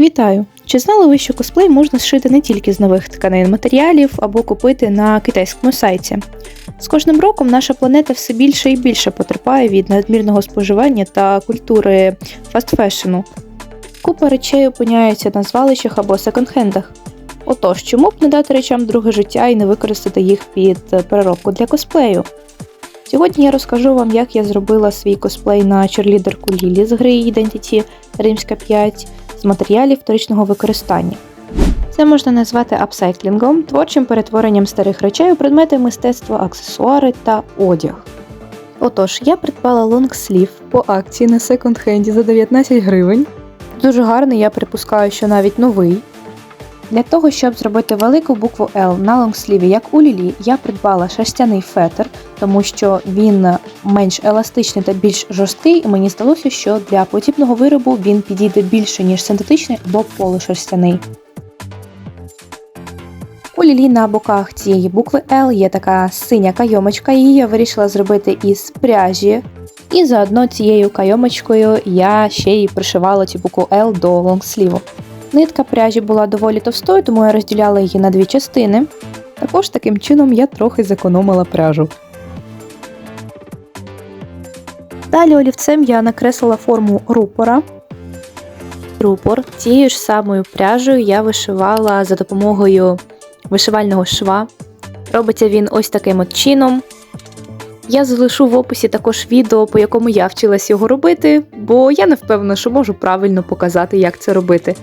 Вітаю! Чи знали ви, що косплей можна зшити не тільки з нових тканин матеріалів або купити на китайському сайті? З кожним роком наша планета все більше і більше потерпає від надмірного споживання та культури фастфешену. Купа речей опиняються на звалищах або секонд-хендах. Отож, чому б не дати речам друге життя і не використати їх під переробку для косплею? Сьогодні я розкажу вам, як я зробила свій косплей на черлідерку Лілі з гри Identity Римська 5 з матеріалів вторичного використання. Це можна назвати апсайклінгом, творчим перетворенням старих речей у предмети мистецтва, аксесуари та одяг. Отож, я придбала лонгслів по акції на секонд-хенді за 19 гривень. Дуже гарний, я припускаю, що навіть новий. Для того, щоб зробити велику букву L на лонгсліві, як у Лілі, я придбала шерстяний фетр, тому що він менш еластичний та більш жорсткий, і мені здалося, що для подібного виробу він підійде більше, ніж синтетичний або полушерстяний. У Лілі на боках цієї букви L є така синя кайомочка, її я вирішила зробити із пряжі. І заодно цією кайомочкою я ще й пришивала цю букву L до лонгсліву. Нитка пряжі була доволі товстою, тому я розділяла її на дві частини. Також таким чином я трохи зекономила пряжу. Далі олівцем я накреслила форму рупора. Рупор цією ж самою пряжею я вишивала за допомогою вишивального шва. Робиться він ось таким от чином. Я залишу в описі також відео, по якому я вчилась його робити, бо я не впевнена, що можу правильно показати, як це робити.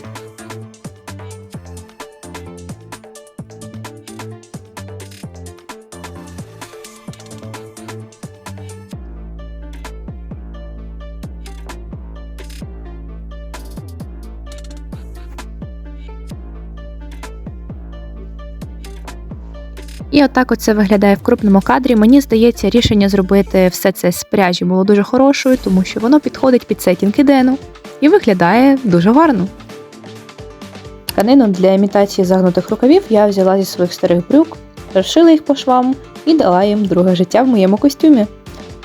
І отак оце виглядає в крупному кадрі. Мені здається, рішення зробити все це з пряжі було дуже хорошою, тому що воно підходить під сетінг ідену і виглядає дуже гарно. Тканину для імітації загнутих рукавів я взяла зі своїх старих брюк, розшила їх по швам і дала їм друге життя в моєму костюмі.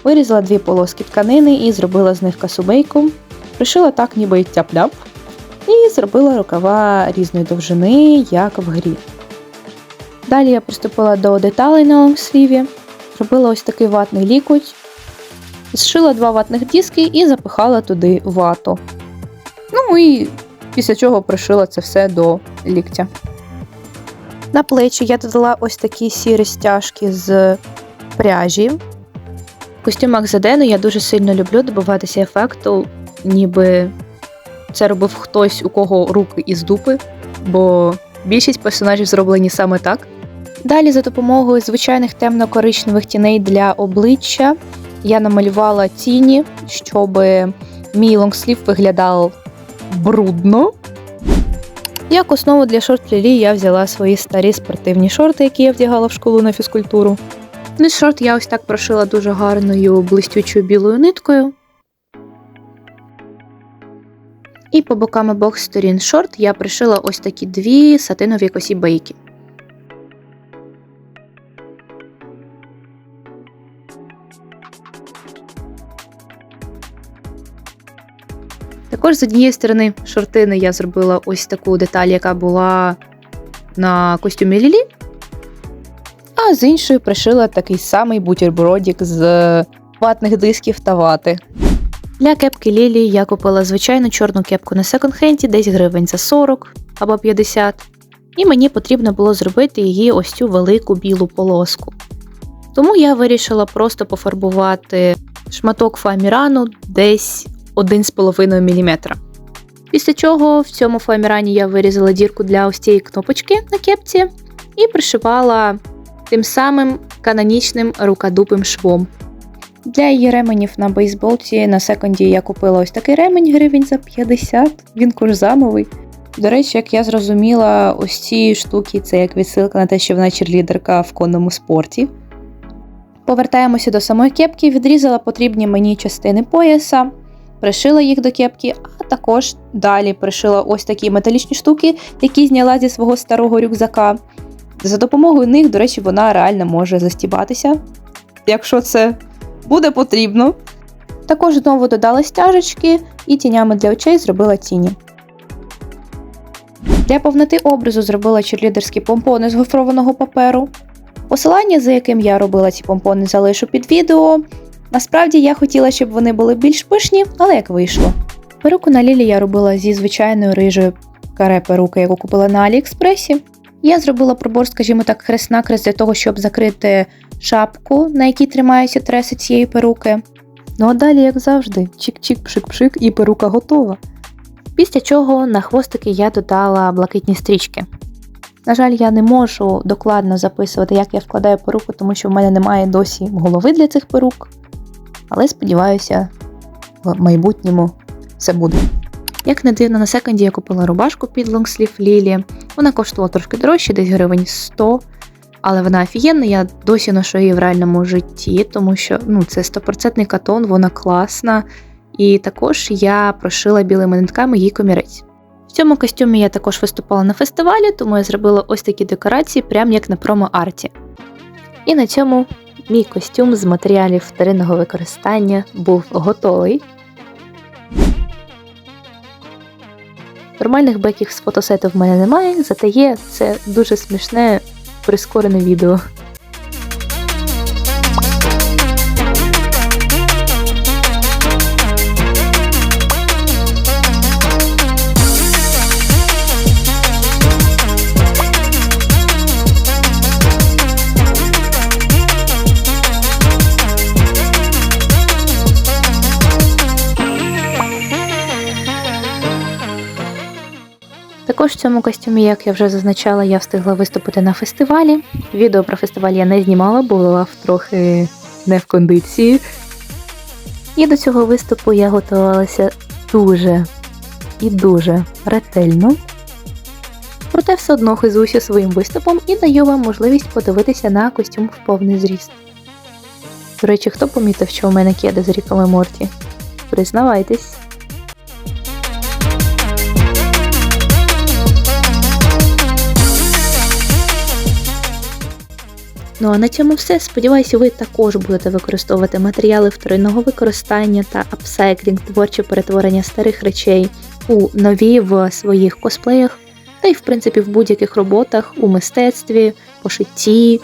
Вирізала дві полоски тканини і зробила з них касубейку, пришила так, ніби тяп-ляп, і зробила рукава різної довжини, як в грі. Далі я приступила до деталей на лонгсліві, зробила ось такий ватний лікоть, зшила два ватних диски і запихала туди вату. Ну і після чого пришила це все до ліктя. На плечі я додала ось такі сірі стяжки з пряжі. В костюмах Задену я дуже сильно люблю добиватися ефекту, ніби це робив хтось, у кого руки із дупи, бо більшість персонажів зроблені саме так. Далі, за допомогою звичайних темно-коричневих тіней для обличчя, я намалювала тіні, щоб мій лонгслів виглядав брудно. Як основу для шорт лілі я взяла свої старі спортивні шорти, які я вдягала в школу на фізкультуру. Низ шорт я ось так прошила дуже гарною блистючою білою ниткою. І по бокам обох сторін шорт я пришила ось такі дві сатинові косі бейки. З однієї сторони шортини я зробила ось таку деталь, яка була на костюмі Лілі, а з іншої пришила такий самий бутербродік з ватних дисків та вати. Для кепки Лілі я купила звичайну чорну кепку на секонд-хенді, десь гривень за 40 або 50, і мені потрібно було зробити її ось цю велику білу полоску. Тому я вирішила просто пофарбувати шматок фоамірану десь 1,5 мм. Після чого в цьому фоамірані я вирізала дірку для ось цієї кнопочки на кепці і пришивала тим самим канонічним рукодупим швом. Для її ременів на бейсболці на секунді я купила ось такий ремень гривень за 50, він курзамовий. До речі, як я зрозуміла, ось ці штуки це як відсилка на те, що вона черлідерка в конному спорті. Повертаємося до самої кепки, відрізала потрібні мені частини пояса, пришила їх до кепки, а також далі пришила ось такі металічні штуки, які зняла зі свого старого рюкзака. За допомогою них, до речі, вона реально може застібатися, якщо це буде потрібно. Також знову додала стяжечки і тінями для очей зробила тіні. Для повноти образу зробила черлідерські помпони з гофрованого паперу. Посилання, за яким я робила ці помпони, залишу під відео. Насправді я хотіла, щоб вони були більш пишні, але як вийшло. Перуку на Лілі я робила зі звичайної рижої каре перуки, яку купила на Аліекспресі. Я зробила пробор, скажімо так, хрест-накрест для того, щоб закрити шапку, на якій тримаються треси цієї перуки. Ну а далі, як завжди, чик-чик, пшик-пшик і перука готова. Після чого на хвостики я додала блакитні стрічки. На жаль, я не можу докладно записувати, як я вкладаю перуку, тому що в мене немає досі голови для цих перук. Але сподіваюся, в майбутньому все буде. Як не дивно, на секонді я купила рубашку під лонгслів Лілі. Вона коштувала трошки дорожче, десь гривень 100. Але вона офігенна, я досі ношу її в реальному житті, тому що ну, це 100% катон, вона класна. І також я прошила білими нитками її комірець. В цьому костюмі я також виступала на фестивалі, тому я зробила ось такі декорації, прям як на промо-арті. І на цьому мій костюм з матеріалів вторинного використання був готовий. Нормальних беків з фотосету в мене немає, зате є це дуже смішне прискорене відео. Також в цьому костюмі, як я вже зазначала, я встигла виступити на фестивалі. Відео про фестиваль я не знімала, була в трохи не в кондиції. І до цього виступу я готувалася дуже і дуже ретельно. Проте все одно хизуюся своїм виступом і даю вам можливість подивитися на костюм в повний зріст. До речі, хто помітив, що у мене кеди з ріками Морті? Признавайтесь. Ну а на цьому все. Сподіваюся, ви також будете використовувати матеріали вторинного використання та апсайклінг, творче перетворення старих речей у нові в своїх косплеях, та й в принципі в будь-яких роботах у мистецтві, пошитті.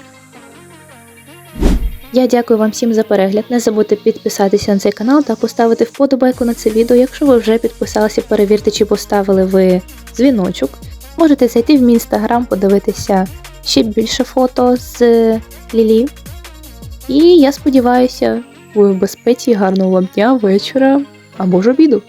Я дякую вам всім за перегляд. Не забудьте підписатися на цей канал та поставити вподобайку на це відео. Якщо ви вже підписалися, перевірте, чи поставили ви дзвіночок. Можете зайти в мій інстаграм, подивитися ще більше фото з Лілі. І я сподіваюся, ви в безпеці, гарного вам дня, вечора або ж обіду.